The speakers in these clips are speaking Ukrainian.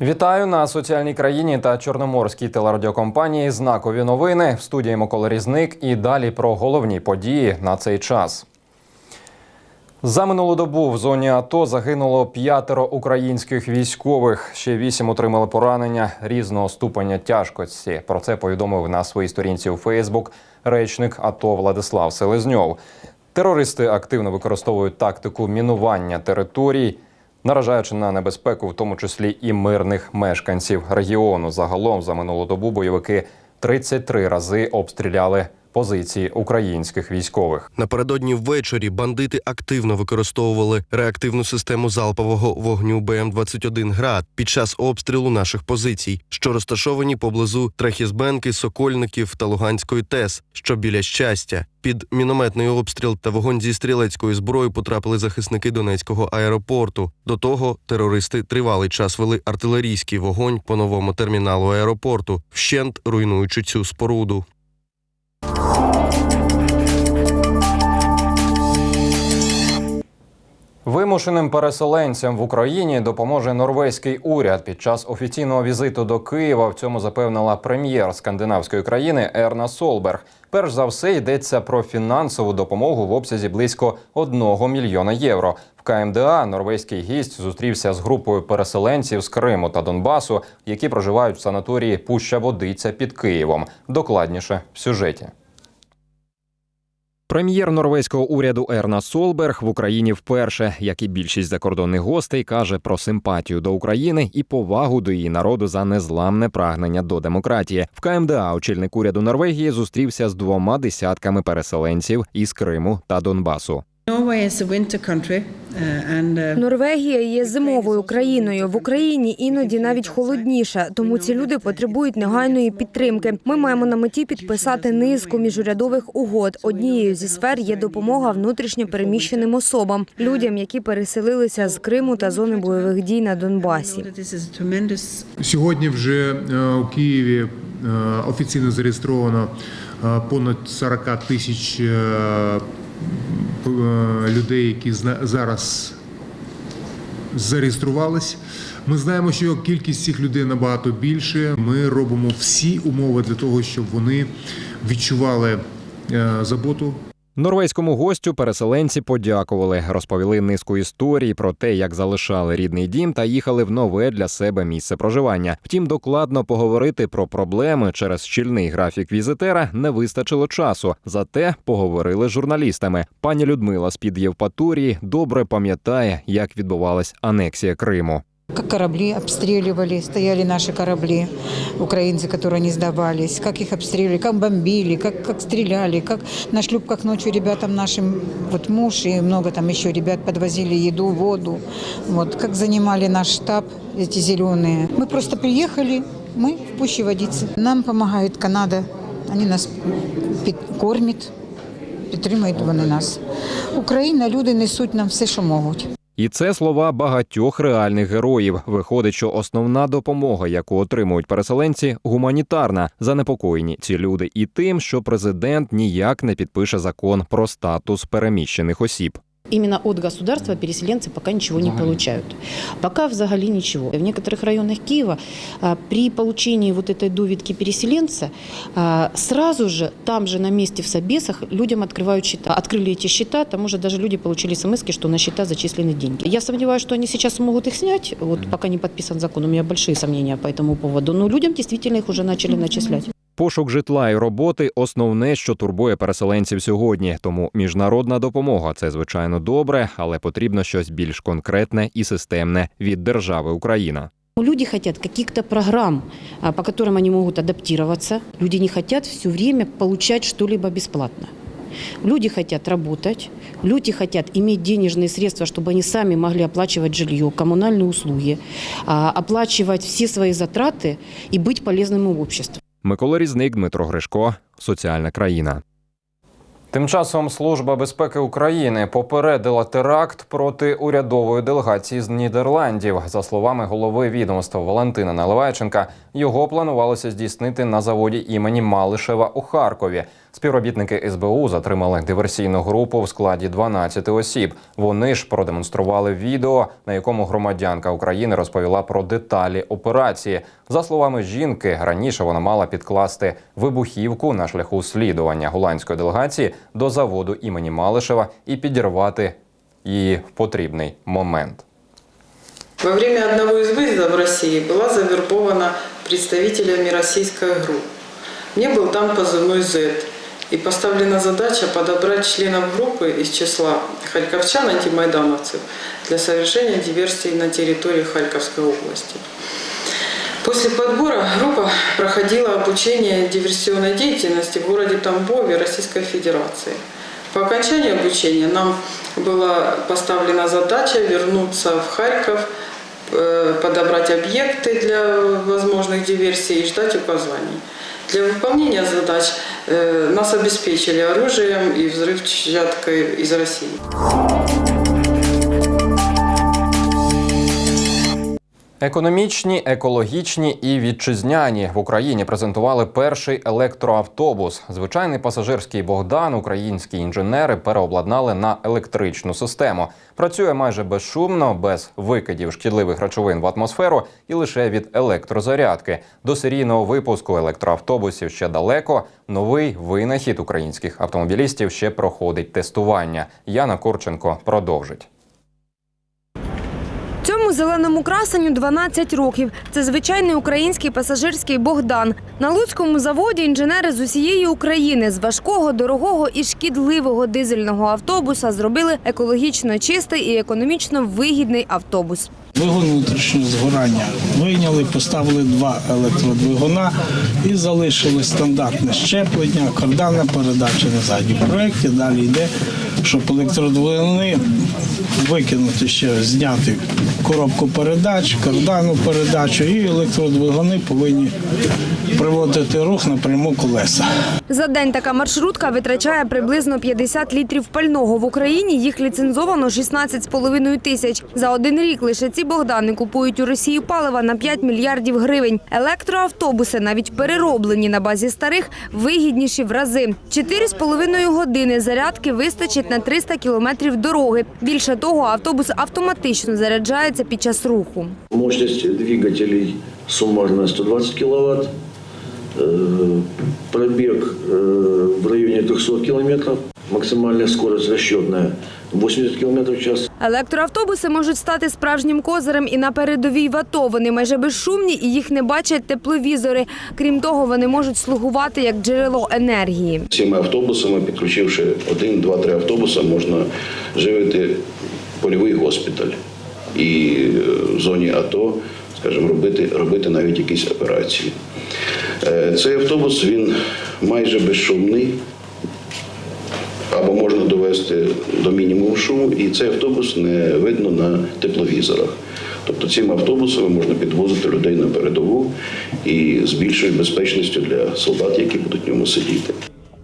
Вітаю на соціальній країні та чорноморській телерадіокомпанії. Знакові новини в студії Микола Різник. І далі про головні події на цей час. За минулу добу в зоні АТО загинуло п'ятеро українських військових. Ще вісім отримали поранення різного ступеня тяжкості. Про це повідомив на своїй сторінці у Фейсбук речник АТО Владислав Селезньов. Терористи активно використовують тактику мінування територій, наражаючи на небезпеку, в тому числі і мирних мешканців регіону. Загалом за минулу добу бойовики 33 рази обстріляли позиції українських військових. Напередодні ввечері бандити активно використовували реактивну систему залпового вогню БМ-21 «Град» під час обстрілу наших позицій, що розташовані поблизу Трахізбенки, Сокольників та Луганської ТЕС, що біля щастя. Під мінометний обстріл та вогонь зі стрілецької зброї потрапили захисники Донецького аеропорту. До того терористи тривалий час вели артилерійський вогонь по новому терміналу аеропорту, вщент руйнуючи цю споруду. Вимушеним переселенцям в Україні допоможе норвезький уряд під час офіційного візиту до Києва. В цьому запевнила прем'єр скандинавської країни Ерна Солберг. Перш за все йдеться про фінансову допомогу в обсязі близько 1 мільйона євро. В КМДА норвезький гість зустрівся з групою переселенців з Криму та Донбасу, які проживають в санаторії Пуща Водиця під Києвом. Докладніше в сюжеті. Прем'єр норвезького уряду Ерна Солберг в Україні вперше, як і більшість закордонних гостей, каже про симпатію до України і повагу до її народу за незламне прагнення до демократії. В КМДА очільник уряду Норвегії зустрівся з двома десятками переселенців із Криму та Донбасу. Norway is a winter country, uh, and uh, Норвегія є зимовою країною. В Україні іноді навіть холодніше, тому ці люди потребують негайної підтримки. Ми маємо на меті підписати низку міжурядових угод. Однією зі сфер є допомога внутрішньо переміщеним особам, людям, які переселилися з Криму та зони бойових дій на Донбасі. Сьогодні вже е, у Києві е, офіційно зареєстровано е, понад 40 тисяч людей, які зараз зареєструвались. Ми знаємо, що кількість цих людей набагато більше. Ми робимо всі умови для того, щоб вони відчували е, заботу Норвезькому гостю переселенці подякували, розповіли низку історій про те, як залишали рідний дім та їхали в нове для себе місце проживання. Втім, докладно поговорити про проблеми через щільний графік візитера не вистачило часу. Зате поговорили з журналістами. Пані Людмила з під Євпаторії добре пам'ятає, як відбувалась анексія Криму. Как корабли обстреливали, стояли наши корабли, украинцы, которые не сдавались, как их обстреливали, как бомбили, как, как стреляли, как на шлюпках ночью ребятам нашим, вот муж и много там еще ребят подвозили еду, воду, вот, как занимали наш штаб эти зеленые. Мы просто приехали, мы в пуще водицы. Нам помогает Канада, они нас під- кормят, підтримують вони нас. Україна, люди несуть нам все, що можуть. І це слова багатьох реальних героїв. Виходить, що основна допомога, яку отримують переселенці, гуманітарна. Занепокоєні ці люди і тим, що президент ніяк не підпише закон про статус переміщених осіб. Именно от государства переселенцы пока ничего не получают. Пока взагалі ничего. В некоторых районах Киева а, при получении вот этой довідки переселенца а, сразу же там же на месте в Собесах людям открывают счета. Открыли эти счета, там уже даже люди получили смс что на счета зачислены деньги. Я сомневаюсь, что они сейчас смогут их снять, вот пока не подписан закон, у меня большие сомнения по этому поводу, но людям действительно их уже начали начислять. Пошук житла і роботи основне, що турбує переселенців сьогодні. Тому міжнародна допомога це звичайно добре, але потрібно щось більш конкретне і системне від держави Україна. Люди хотят каких-то программ, а, по которым они могут адаптироваться. Люди не хотят все время получать что-либо бесплатно. Люди хотят работать, люди хотят иметь денежные средства, чтобы они сами могли оплачивать жилье, коммунальные услуги, а, оплачивать все свои затраты и быть полезным обществу. Микола Різник, Дмитро Гришко, Соціальна країна. Тим часом Служба безпеки України попередила теракт проти урядової делегації з Нідерландів. За словами голови відомства Валентина Наливайченка, його планувалося здійснити на заводі імені Малишева у Харкові. Співробітники СБУ затримали диверсійну групу в складі 12 осіб. Вони ж продемонстрували відео, на якому громадянка України розповіла про деталі операції. За словами жінки, раніше вона мала підкласти вибухівку на шляху слідування голландської делегації до заводу імені Малишева і підірвати її в потрібний момент. Во время одного из выездов в России была завербована представителями российской ГРУ. Мне был дан позывной Z, и поставлена задача подобрать членов группы из числа харьковчан, антимайдановцев, для совершения диверсий на территории Харьковской области. После подбора группа проходила обучение диверсионной деятельности в городе Тамбове Российской Федерации. По окончании обучения нам была поставлена задача вернуться в Харьков, э, подобрать объекты для возможных диверсий и ждать указаний. Для выполнения задач э, нас обеспечили оружием и взрывчаткой из России. Економічні, екологічні і вітчизняні в Україні презентували перший електроавтобус. Звичайний пасажирський Богдан українські інженери переобладнали на електричну систему. Працює майже безшумно, без викидів шкідливих речовин в атмосферу і лише від електрозарядки. До серійного випуску електроавтобусів ще далеко. Новий винахід українських автомобілістів ще проходить тестування. Яна Курченко продовжить. Цьому зеленому красенню 12 років. Це звичайний український пасажирський Богдан. На Луцькому заводі інженери з усієї України з важкого, дорогого і шкідливого дизельного автобуса зробили екологічно чистий і економічно вигідний автобус. Двигун внутрішнього згорання. Вийняли, поставили два електродвигуна і залишили стандартне щеплення, карданна передача на задній проєкті. Далі йде, щоб електродвигуни викинути ще, зняти коробку передач, кардану передачу і електродвигуни повинні приводити рух напряму колеса. За день така маршрутка витрачає приблизно 50 літрів пального. В Україні їх ліцензовано 16,5 тисяч. За один рік лише ці Богдани купують у Росії палива на 5 мільярдів гривень. Електроавтобуси, навіть перероблені на базі старих, вигідніші в рази. 4,5 години зарядки вистачить на 300 кілометрів дороги. Більше того, автобус автоматично заряджається під час руху. Мощность двигателей суммарно 120 киловатт. Э, Пробег э, в районе 300 километров. Максимальная скорость расчетная 80 километров в час. Електроавтобуси можуть стати справжнім козирем і на передовій в АТО. Вони майже безшумні і їх не бачать тепловізори. Крім того, вони можуть слугувати як джерело енергії. Цими автобусами, підключивши один, два, три автобуси, можна живити польовий госпіталь і е, в зоні АТО, скажімо, робити, робити навіть якісь операції. Е, Цей автобус він майже безшумний. Або можна довести до мінімуму шуму, і цей автобус не видно на тепловізорах. Тобто цим автобусом можна підвозити людей на передову і з більшою безпечністю для солдат, які будуть в ньому сидіти.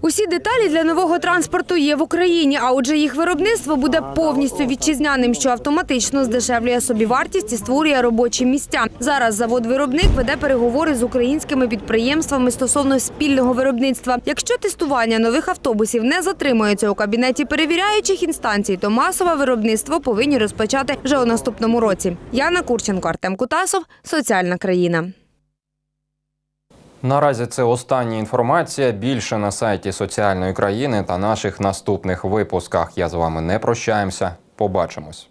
Усі деталі для нового транспорту є в Україні, а отже, їх виробництво буде повністю вітчизняним, що автоматично здешевлює собівартість і створює робочі місця. Зараз завод-виробник веде переговори з українськими підприємствами стосовно спільного виробництва. Якщо тестування нових автобусів не затримується у кабінеті перевіряючих інстанцій, то масове виробництво повинні розпочати вже у наступному році. Яна Курченко, Артем Кутасов, соціальна країна. Наразі це остання інформація. Більше на сайті соціальної країни та наших наступних випусках. Я з вами не прощаємося. Побачимось.